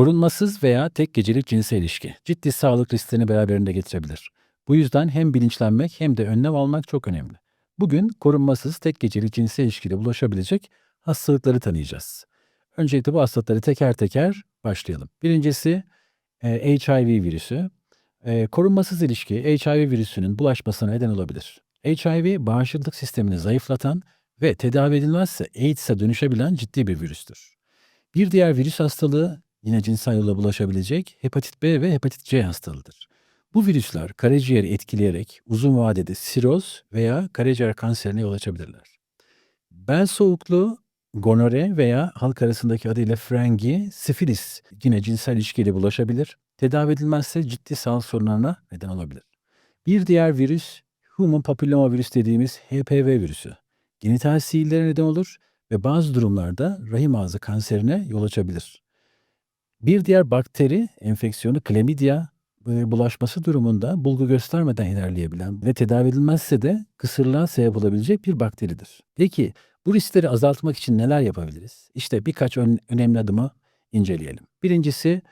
Korunmasız veya tek gecelik cinsel ilişki ciddi sağlık risklerini beraberinde getirebilir. Bu yüzden hem bilinçlenmek hem de önlem almak çok önemli. Bugün korunmasız tek gecelik cinsel ilişkiyle bulaşabilecek hastalıkları tanıyacağız. Öncelikle bu hastalıkları teker teker başlayalım. Birincisi e, HIV virüsü. E, korunmasız ilişki HIV virüsünün bulaşmasına neden olabilir. HIV bağışıklık sistemini zayıflatan ve tedavi edilmezse AIDS'e dönüşebilen ciddi bir virüstür. Bir diğer virüs hastalığı yine cinsel yolla bulaşabilecek hepatit B ve hepatit C hastalığıdır. Bu virüsler karaciğeri etkileyerek uzun vadede siroz veya karaciğer kanserine yol açabilirler. Bel soğukluğu, gonore veya halk arasındaki adıyla frengi, sifilis yine cinsel ilişkiyle bulaşabilir. Tedavi edilmezse ciddi sağlık sorunlarına neden olabilir. Bir diğer virüs, human papilloma virüs dediğimiz HPV virüsü. Genital sihirlere neden olur ve bazı durumlarda rahim ağzı kanserine yol açabilir. Bir diğer bakteri enfeksiyonu Chlamydia e, bulaşması durumunda bulgu göstermeden ilerleyebilen ve tedavi edilmezse de kısırlığa sebep olabilecek bir bakteridir. Peki bu riskleri azaltmak için neler yapabiliriz? İşte birkaç ön- önemli adımı inceleyelim. Birincisi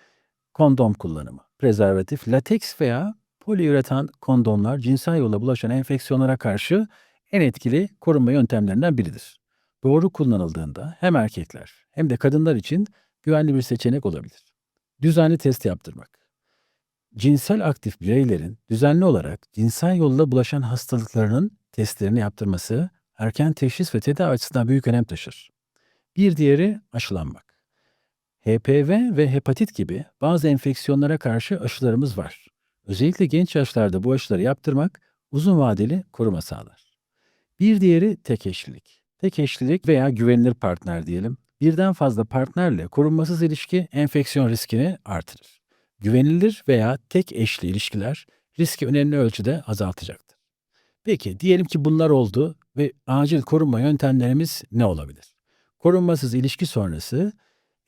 kondom kullanımı. Prezervatif, lateks veya poliüretan kondomlar cinsel yolla bulaşan enfeksiyonlara karşı en etkili korunma yöntemlerinden biridir. Doğru kullanıldığında hem erkekler hem de kadınlar için güvenli bir seçenek olabilir. Düzenli test yaptırmak. Cinsel aktif bireylerin düzenli olarak cinsel yolla bulaşan hastalıklarının testlerini yaptırması erken teşhis ve tedavi açısından büyük önem taşır. Bir diğeri aşılanmak. HPV ve hepatit gibi bazı enfeksiyonlara karşı aşılarımız var. Özellikle genç yaşlarda bu aşıları yaptırmak uzun vadeli koruma sağlar. Bir diğeri tek eşlilik. Tek eşlilik veya güvenilir partner diyelim. Birden fazla partnerle korunmasız ilişki enfeksiyon riskini artırır. Güvenilir veya tek eşli ilişkiler riski önemli ölçüde azaltacaktır. Peki diyelim ki bunlar oldu ve acil korunma yöntemlerimiz ne olabilir? Korunmasız ilişki sonrası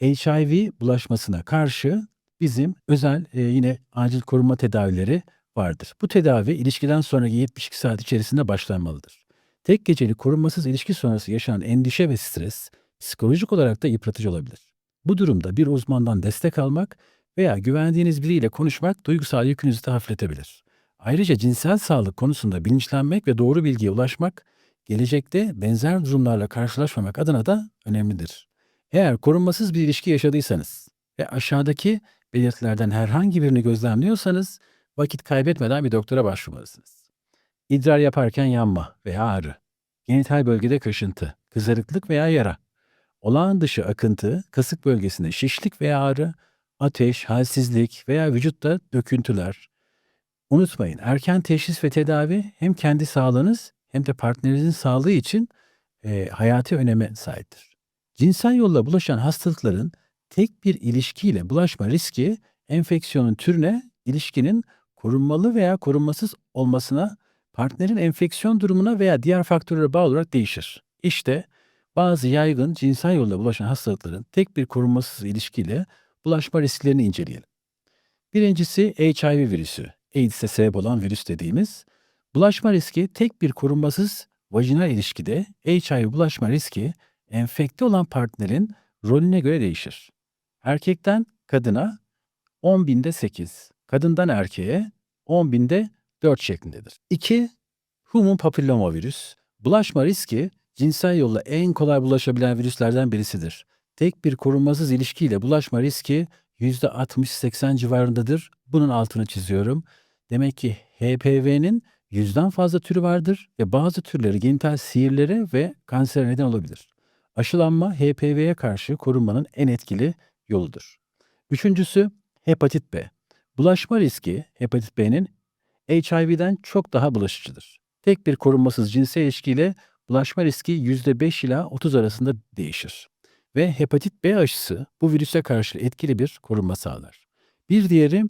HIV bulaşmasına karşı bizim özel e, yine acil korunma tedavileri vardır. Bu tedavi ilişkiden sonraki 72 saat içerisinde başlanmalıdır. Tek gecelik korunmasız ilişki sonrası yaşanan endişe ve stres psikolojik olarak da yıpratıcı olabilir. Bu durumda bir uzmandan destek almak veya güvendiğiniz biriyle konuşmak duygusal yükünüzü de hafifletebilir. Ayrıca cinsel sağlık konusunda bilinçlenmek ve doğru bilgiye ulaşmak gelecekte benzer durumlarla karşılaşmamak adına da önemlidir. Eğer korunmasız bir ilişki yaşadıysanız ve aşağıdaki belirtilerden herhangi birini gözlemliyorsanız vakit kaybetmeden bir doktora başvurmalısınız. İdrar yaparken yanma veya ağrı, genital bölgede kaşıntı, kızarıklık veya yara, olağan dışı akıntı, kasık bölgesinde şişlik veya ağrı, ateş, halsizlik veya vücutta döküntüler. Unutmayın erken teşhis ve tedavi hem kendi sağlığınız hem de partnerinizin sağlığı için e, hayati öneme sahiptir. Cinsel yolla bulaşan hastalıkların tek bir ilişkiyle bulaşma riski enfeksiyonun türüne, ilişkinin korunmalı veya korunmasız olmasına, partnerin enfeksiyon durumuna veya diğer faktörlere bağlı olarak değişir. İşte bazı yaygın cinsel yolla bulaşan hastalıkların tek bir korunmasız ilişkiyle bulaşma risklerini inceleyelim. Birincisi HIV virüsü, AIDS'e sebep olan virüs dediğimiz. Bulaşma riski tek bir korunmasız vajinal ilişkide HIV bulaşma riski enfekte olan partnerin rolüne göre değişir. Erkekten kadına 10 binde 8, kadından erkeğe 10 binde 4 şeklindedir. 2. Human papilloma virüs. Bulaşma riski cinsel yolla en kolay bulaşabilen virüslerden birisidir. Tek bir korunmasız ilişkiyle bulaşma riski %60-80 civarındadır. Bunun altını çiziyorum. Demek ki HPV'nin yüzden fazla türü vardır ve bazı türleri genital sihirlere ve kansere neden olabilir. Aşılanma HPV'ye karşı korunmanın en etkili yoludur. Üçüncüsü hepatit B. Bulaşma riski hepatit B'nin HIV'den çok daha bulaşıcıdır. Tek bir korunmasız cinsel ilişkiyle bulaşma riski %5 ila 30 arasında değişir. Ve hepatit B aşısı bu virüse karşı etkili bir korunma sağlar. Bir diğeri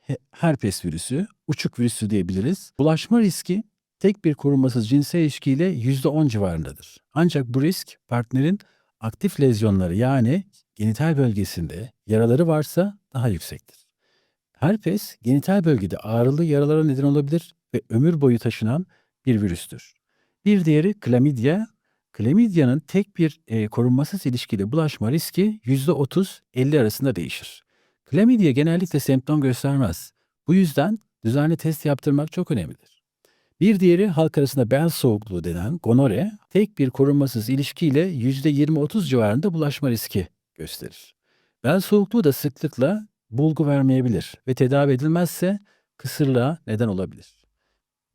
he- herpes virüsü, uçuk virüsü diyebiliriz. Bulaşma riski tek bir korunmasız cinsel ilişkiyle %10 civarındadır. Ancak bu risk partnerin aktif lezyonları yani genital bölgesinde yaraları varsa daha yüksektir. Herpes genital bölgede ağrılı yaralara neden olabilir ve ömür boyu taşınan bir virüstür. Bir diğeri klamidya. Klamidyanın tek bir e, korunmasız ilişkiyle bulaşma riski %30-50 arasında değişir. Klamidya genellikle semptom göstermez. Bu yüzden düzenli test yaptırmak çok önemlidir. Bir diğeri halk arasında bel soğukluğu denen gonore, tek bir korunmasız ilişkiyle %20-30 civarında bulaşma riski gösterir. Bel soğukluğu da sıklıkla bulgu vermeyebilir ve tedavi edilmezse kısırlığa neden olabilir.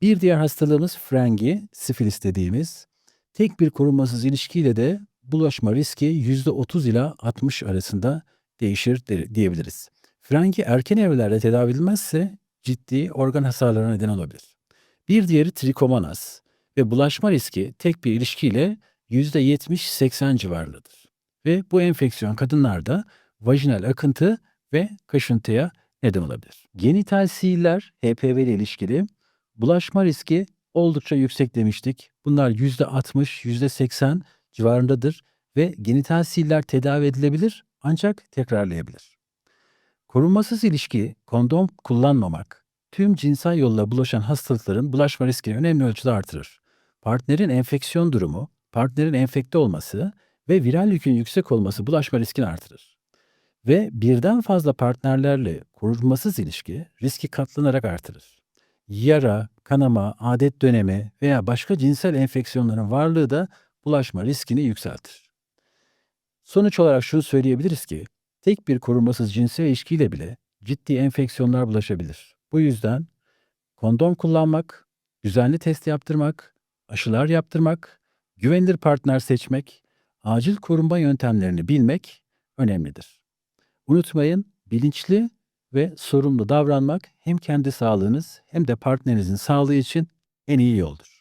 Bir diğer hastalığımız frengi, sifilis dediğimiz, tek bir korunmasız ilişkiyle de bulaşma riski %30 ila 60 arasında değişir de- diyebiliriz. Frengi erken evrelerde tedavi edilmezse ciddi organ hasarlarına neden olabilir. Bir diğeri trikomonas ve bulaşma riski tek bir ilişkiyle %70-80 civarındadır. Ve bu enfeksiyon kadınlarda vajinal akıntı ve kaşıntıya neden olabilir. Genital sihirler HPV ile ilişkili bulaşma riski oldukça yüksek demiştik. Bunlar %60, %80 civarındadır ve genital sihirler tedavi edilebilir ancak tekrarlayabilir. Korunmasız ilişki, kondom kullanmamak, tüm cinsel yolla bulaşan hastalıkların bulaşma riskini önemli ölçüde artırır. Partnerin enfeksiyon durumu, partnerin enfekte olması ve viral yükün yüksek olması bulaşma riskini artırır. Ve birden fazla partnerlerle korunmasız ilişki riski katlanarak artırır. Yara, kanama, adet dönemi veya başka cinsel enfeksiyonların varlığı da bulaşma riskini yükseltir. Sonuç olarak şunu söyleyebiliriz ki tek bir korunmasız cinsel ilişkiyle bile ciddi enfeksiyonlar bulaşabilir. Bu yüzden kondom kullanmak, düzenli test yaptırmak, aşılar yaptırmak, güvenilir partner seçmek, acil korunma yöntemlerini bilmek önemlidir. Unutmayın, bilinçli ve sorumlu davranmak hem kendi sağlığınız hem de partnerinizin sağlığı için en iyi yoldur.